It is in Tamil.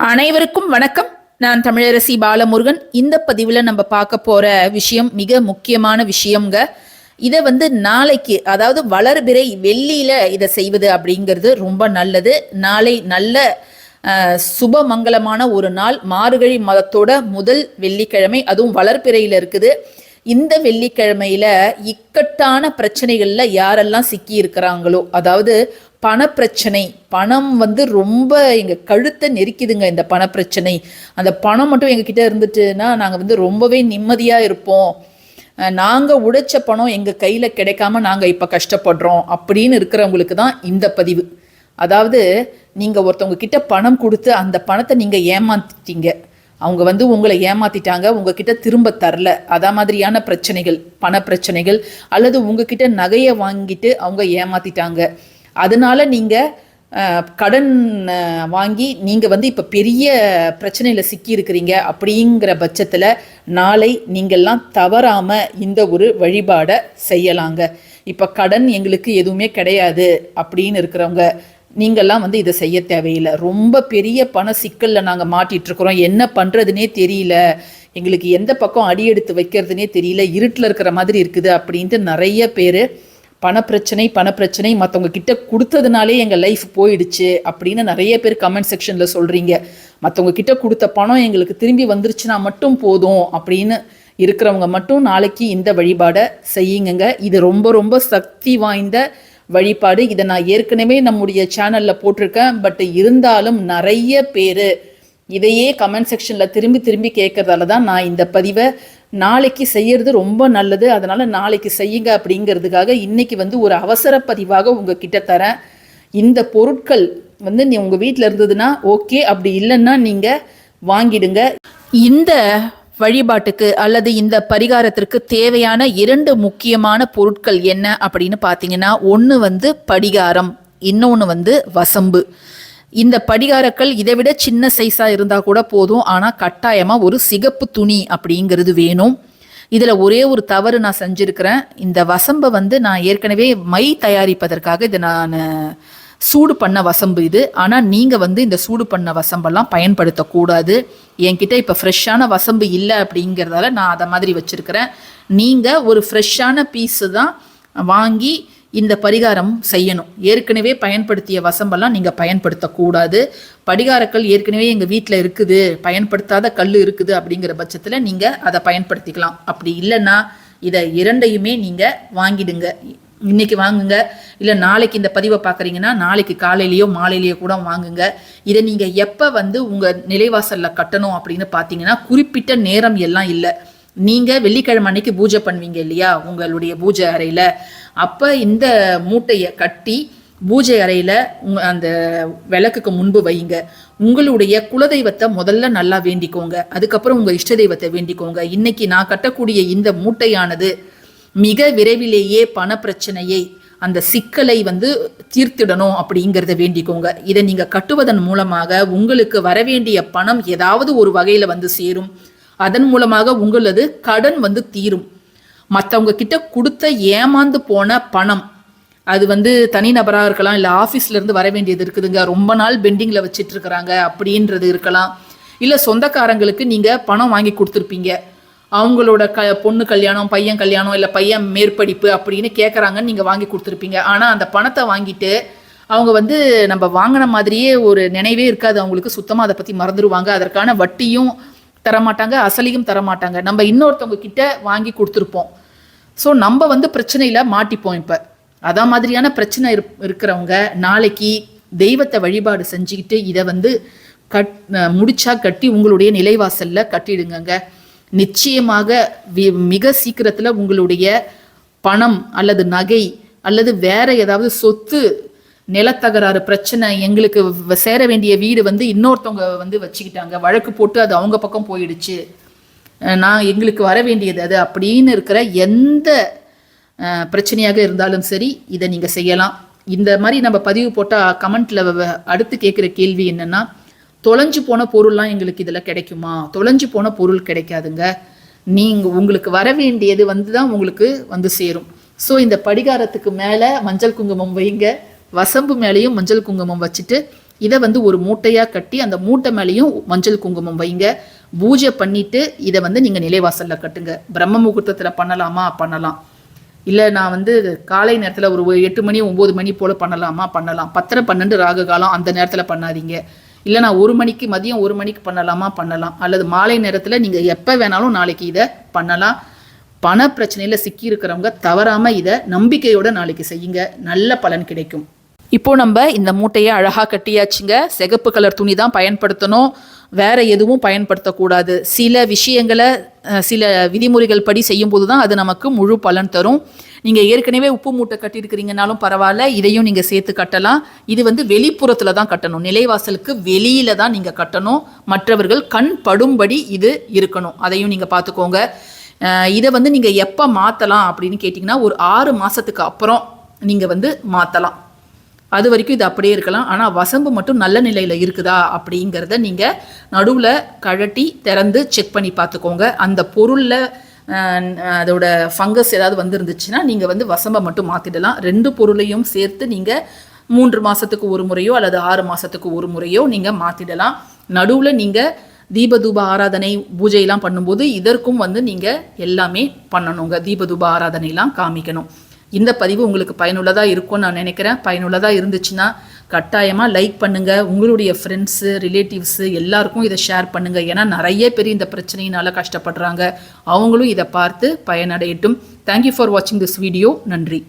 அனைவருக்கும் வணக்கம். நான் தமிழரசி பாலமுருகன். இந்த பதிவில் நம்ம பார்க்க போகிற விஷயம் மிக முக்கியமான விஷயம்ங்க. இதை வந்து நாளைக்கு அதாவது வளர்பிறை வெள்ளியில் இதை செய்வது அப்படிங்கிறது ரொம்ப நல்லது. நாளை நல்ல அஹ், சுபமங்கலமான ஒரு நாள். மார்கழி மதத்தோட முதல் வெள்ளிக்கிழமை அதுவும் வளர்பிறையில் இருக்குது. இந்த வெள்ளிக்கிழமையில இக்கட்டான பிரச்சனைகளில் யாரெல்லாம் சிக்கி இருக்கிறாங்களோ அதாவது பணப்பிரச்சனை. பணம் வந்து ரொம்ப எங்கள் கழுத்தை நெரிக்குதுங்க இந்த பணப்பிரச்சனை. அந்த பணம் மட்டும் எங்ககிட்ட இருந்துட்டுன்னா நாங்கள் வந்து ரொம்பவே நிம்மதியாக இருப்போம். நாங்கள் உடைச்ச பணம் எங்கள் கையில் கிடைக்காம நாங்கள் இப்போ கஷ்டப்படுறோம் அப்படின்னு இருக்கிறவங்களுக்கு தான் இந்த பதிவு. அதாவது நீங்கள் ஒருத்தவங்க கிட்ட பணம் கொடுத்து அந்த பணத்தை நீங்கள் ஏமாத்திட்டீங்க. அவங்க வந்து உங்களை ஏமாத்திட்டாங்க உங்ககிட்ட திரும்ப தரல. அதா மாதிரியான பிரச்சனைகள் பண பிரச்சனைகள் அல்லது உங்ககிட்ட நகையை வாங்கிட்டு அவங்க ஏமாத்திட்டாங்க. அதனால நீங்கள் கடன் வாங்கி நீங்கள் வந்து இப்போ பெரிய பிரச்சனையில் சிக்கி இருக்கிறீங்க அப்படிங்கிற பட்சத்தில் நாளை நீங்கள்லாம் தவறாமல் இந்த ஒரு வழிபாடை செய்யலாங்க. இப்போ கடன் எங்களுக்கு எதுவுமே கிடையாது அப்படின்னு இருக்கிறவங்க நீங்கள்லாம் வந்து இதை செய்ய தேவையில்லை. ரொம்ப பெரிய பண சிக்கலில் நாங்கள் மாட்டிகிட்ருக்குறோம். என்ன பண்ணுறதுனே தெரியல. எங்களுக்கு எந்த பக்கம் அடி எடுத்து வைக்கிறதுனே தெரியல. இருட்டில் இருக்கிற மாதிரி இருக்குது அப்படின்ட்டு நிறைய பேர் பணப்பிரச்சனை பணப்பிரச்சனை மற்றவங்க கிட்ட கொடுத்ததுனாலே எங்கள் லைஃப் போயிடுச்சு அப்படின்னு நிறைய பேர் கமெண்ட் செக்ஷனில் சொல்கிறீங்க மற்றவங்க கிட்ட கொடுத்த பணம் எங்களுக்கு திரும்பி வந்துருச்சுன்னா மட்டும் போதும் அப்படின்னு இருக்கிறவங்க மட்டும் நாளைக்கு இந்த வழிபாடை செய்யுங்கங்க. இது ரொம்ப ரொம்ப சக்தி வாய்ந்த வழிபாடு. இதை நான் ஏற்கனவே நம்முடைய சேனலில் போட்டிருக்கேன். பட் இருந்தாலும் நிறைய பேர் இதையே கமெண்ட் செக்ஷனில் திரும்பி திரும்பி கேட்கறதால தான் நான் இந்த பதிவை நாளைக்கு செய்யறது ரொம்ப நல்லது அதனால் நாளைக்கு செய்யுங்க அப்படிங்கிறதுக்காக இன்றைக்கி வந்து ஒரு அவசர பதிவாக உங்ககிட்ட தரேன். இந்த பொருட்கள் வந்து நீ உங்கள் வீட்டில் இருந்ததுன்னா ஓகே அப்படி இல்லைன்னா நீங்கள் வாங்கிடுங்க. இந்த வழிபாட்டுக்கு அல்லது இந்த பரிகாரத்திற்கு தேவையான இரண்டு முக்கியமான பொருட்கள் என்ன அப்படின்னு பார்த்தீங்கன்னா ஒன்று வந்து படிகாரம் இன்னொன்று வந்து வசம்பு. இந்த படிகாரக்கள் இதை விட சின்ன சைஸாக இருந்தால் கூட போதும். ஆனால் கட்டாயமாக ஒரு சிகப்பு துணி அப்படிங்கிறது வேணும். இதில் ஒரே ஒரு தவறு நான் செஞ்சுருக்கிறேன். இந்த வசம்பை வந்து நான் ஏற்கனவே மை தயாரிப்பதற்காக இதை நான் சூடு பண்ண வசம்பு இது. ஆனால் நீங்கள் வந்து இந்த சூடு பண்ண வசம்பெல்லாம் பயன்படுத்தக்கூடாது என்கிட்ட இப்போ ஃப்ரெஷ்ஷான வசம்பு இல்லை அப்படிங்கிறதால நான் அதை மாதிரி வச்சுருக்கிறேன். நீங்கள் ஒரு ஃப்ரெஷ்ஷான பீஸு தான் வாங்கி இந்த பரிகாரம் செய்யணும். ஏற்கனவே பயன்படுத்திய வசம்பெல்லாம் நீங்கள் பயன்படுத்தக்கூடாது. படிகாரக்கல் ஏற்கனவே எங்கள் வீட்டில் இருக்குது. பயன்படுத்தாத கல் இருக்குது அப்படிங்கிற பட்சத்தில் நீங்கள் அதை பயன்படுத்திக்கலாம். அப்படி இல்லைன்னா இதை இரண்டையுமே நீங்கள் வாங்கிடுங்க. இன்னைக்கு வாங்குங்க. இல்லை நாளைக்கு இந்த பதிவை பார்க்குறீங்கன்னா நாளைக்கு காலையிலேயோ மாலையிலையோ கூட வாங்குங்க. இதை நீங்கள் எப்போ வந்து உங்கள் நிலைவாசலில் கட்டணும் அப்படின்னு பார்த்தீங்கன்னா குறிப்பிட்ட நேரம் எல்லாம் இல்லை. நீங்கள் வெள்ளிக்கிழமை அன்னைக்கு பூஜை பண்ணுவீங்க இல்லையா? உங்களுடைய பூஜை அறையில். அப்போ இந்த மூட்டையை கட்டி பூஜை அறையில் உங்க அந்த விளக்குக்கு முன்பு வைங்க. உங்களுடைய குலதெய்வத்தை முதல்ல நல்லா வேண்டிக்கோங்க. அதுக்கப்புறம் உங்கள் இஷ்ட தெய்வத்தை வேண்டிக்கோங்க. இன்னைக்கு நான் கட்டக்கூடிய இந்த மூட்டையானது மிக விரைவிலேயே பண பிரச்சனையை அந்த சிக்கலை வந்து தீர்த்திடணும் அப்படிங்கிறத வேண்டிக்கோங்க. இதை நீங்க கட்டுவதன் மூலமாக உங்களுக்கு வரவேண்டிய பணம் ஏதாவது ஒரு வகையில வந்து சேரும். அதன் மூலமாக உங்களது கடன் வந்து தீரும். மற்றவங்க கிட்ட கொடுத்த ஏமாந்து போன பணம் அது வந்து தனிநபராக இருக்கலாம் இல்லை ஆஃபீஸ்ல இருந்து வர வேண்டியது இருக்குதுங்க. ரொம்ப நாள் பெண்டிங்கில் வச்சுட்டு இருக்கிறாங்க அப்படின்றது இருக்கலாம். இல்லை சொந்தக்காரங்களுக்கு நீங்கள் பணம் வாங்கி கொடுத்துருப்பீங்க. அவங்களோட க பொண்ணு கல்யாணம் பையன் கல்யாணம் இல்லை பையன் மேற்படிப்பு அப்படின்னு கேட்குறாங்கன்னு நீங்கள் வாங்கி கொடுத்துருப்பீங்க. ஆனால் அந்த பணத்தை வாங்கிட்டு அவங்க வந்து நம்ம வாங்கின மாதிரியே ஒரு நினைவே இருக்காது. அவங்களுக்கு சுத்தமாக அதை பற்றி மறந்துடுவாங்க அதற்கான வட்டியும் தரமாட்டாங்க அசலையும் தரமாட்டாங்க. நம்ம இன்னொருத்தவங்க கிட்ட வாங்கி கொடுத்துருப்போம். ஸோ நம்ம வந்து பிரச்சனையில் மாட்டிப்போம் இப்போ. அதான் மாதிரியான பிரச்சனை இருப் இருக்கிறவங்க நாளைக்கு தெய்வத்தை வழிபாடு செஞ்சுக்கிட்டு இதை வந்து கட் முடிச்சா கட்டி உங்களுடைய நிலைவாசல்ல கட்டிடுங்கங்க. நிச்சயமாக வி- மிக சீக்கிரத்தில் உங்களுடைய பணம் அல்லது நகை அல்லது வேற ஏதாவது சொத்து நிலத்தகராறு பிரச்சனை எங்களுக்கு வ- சேர வேண்டிய வீடு வந்து இன்னொருத்தவங்க வந்து வச்சுக்கிட்டாங்க. வழக்கு போட்டு அது அவங்க பக்கம் போயிடுச்சு. நான் எங்களுக்கு வர வேண்டியது அது அப்படின்னு இருக்கிற எந்த பிரச்சனையாக இருந்தாலும் சரி இதை நீங்கள் செய்யலாம். இந்த மாதிரி நம்ம பதிவு போட்டால் கமெண்ட்டில் அடுத்து கேட்குற கேள்வி என்னென்னா தொலைஞ்சு போன பொருள்லாம் எங்களுக்கு இதில் கிடைக்குமா? தொலைஞ்சு போன பொருள் கிடைக்காதுங்க. நீங்கள் உங்களுக்கு வர வேண்டியது வந்து தான் உங்களுக்கு வந்து சேரும். ஸோ இந்த படிகாரத்துக்கு மேலே மஞ்சள் குங்குமம் வைங்க. வசம்பு மேலேயும் மஞ்சள் குங்குமம் வச்சுட்டு இதை வந்து ஒரு மூட்டையாக கட்டி அந்த மூட்டை மேலேயும் மஞ்சள் குங்குமம் வைங்க. பூஜை பண்ணிட்டு இதை வந்து நீங்கள் நிலைவாசலில் கட்டுங்க. பிரம்ம முகூர்த்தத்தில் பண்ணலாமா? பண்ணலாம். இல்லை நான் வந்து காலை நேரத்தில் ஒரு எட்டு மணி ஒம்பது மணி போல் பண்ணலாமா? பண்ணலாம். பத்தரை பன்னெண்டு ராகு காலம் அந்த நேரத்தில் பண்ணாதீங்க. இல்லை நான் ஒரு மணிக்கு மதியம் ஒரு மணிக்கு பண்ணலாமா? பண்ணலாம். அல்லது மாலை நேரத்தில் நீங்கள் எப்போ வேணாலும் நாளைக்கு இதை பண்ணலாம். பண பிரச்சனையில் சிக்கி இருக்கிறவங்க தவறாமல் இதை நம்பிக்கையோட நாளைக்கு செய்யுங்க. நல்ல பலன் கிடைக்கும். இப்போ நம்ம இந்த மூட்டையை அழகாக கட்டியாச்சுங்க. சிகப்பு கலர் துணி தான் பயன்படுத்தணும். வேற எதுவும் பயன்படுத்தக்கூடாது. சில விஷயங்களை சில விதிமுறைகள் படி செய்யும்போது தான் அது நமக்கு முழு பலன் தரும். நீங்கள் ஏற்கனவே உப்பு மூட்டை கட்டியிருக்கிறீங்கனாலும் பரவாயில்ல இதையும் நீங்கள் சேர்த்து கட்டலாம். இது வந்து வெளிப்புறத்தில் தான் கட்டணும். நிலைவாசலுக்கு வெளியில் தான் நீங்கள் கட்டணும். மற்றவர்கள் கண் படும்படி இது இருக்கணும். அதையும் நீங்கள் பார்த்துக்கோங்க. இதை வந்து நீங்கள் எப்போ மாற்றலாம் அப்படின்னு கேட்டிங்கன்னா ஒரு ஆறு மாதத்துக்கு அப்புறம் நீங்கள் வந்து மாற்றலாம் அது வரைக்கும் இது அப்படியே இருக்கலாம். ஆனால் வசம்பு மட்டும் நல்ல நிலையில் இருக்குதா அப்படிங்கிறத நீங்கள் நடுவில் கழட்டி திறந்து செக் பண்ணி பார்த்துக்கோங்க. அந்த பொருளில் அதோட ஃபங்கஸ் ஏதாவது வந்துருந்துச்சுன்னா நீங்கள் வந்து வசம்பை மட்டும் மாற்றிடலாம் ரெண்டு பொருளையும் சேர்த்து நீங்கள் மூன்று மாதத்துக்கு ஒரு முறையோ அல்லது ஆறு மாதத்துக்கு ஒரு முறையோ நீங்கள் மாற்றிடலாம் நடுவில் நீங்கள் தீபதூப ஆராதனை பூஜையெல்லாம் பண்ணும்போது இதற்கும் வந்து நீங்கள் எல்லாமே பண்ணணுங்க. தீபதூப ஆராதனையெல்லாம் காமிக்கணும். இந்த பதிவு உங்களுக்கு பயனுள்ளதாக இருக்கும்னு நான் நினைக்கிறேன். பயனுள்ளதாக இருந்துச்சுன்னா கட்டாயமாக லைக் பண்ணுங்கள் உங்களுடைய ஃப்ரெண்ட்ஸு ரிலேட்டிவ்ஸு எல்லாருக்கும் இதை ஷேர் பண்ணுங்கள் ஏன்னா நிறைய பேர் இந்த பிரச்சனையினால் கஷ்டப்படுறாங்க. அவங்களும் இதை பார்த்து பயனடையட்டும். தேங்க்யூ ஃபார் வாட்சிங் திஸ் வீடியோ நன்றி.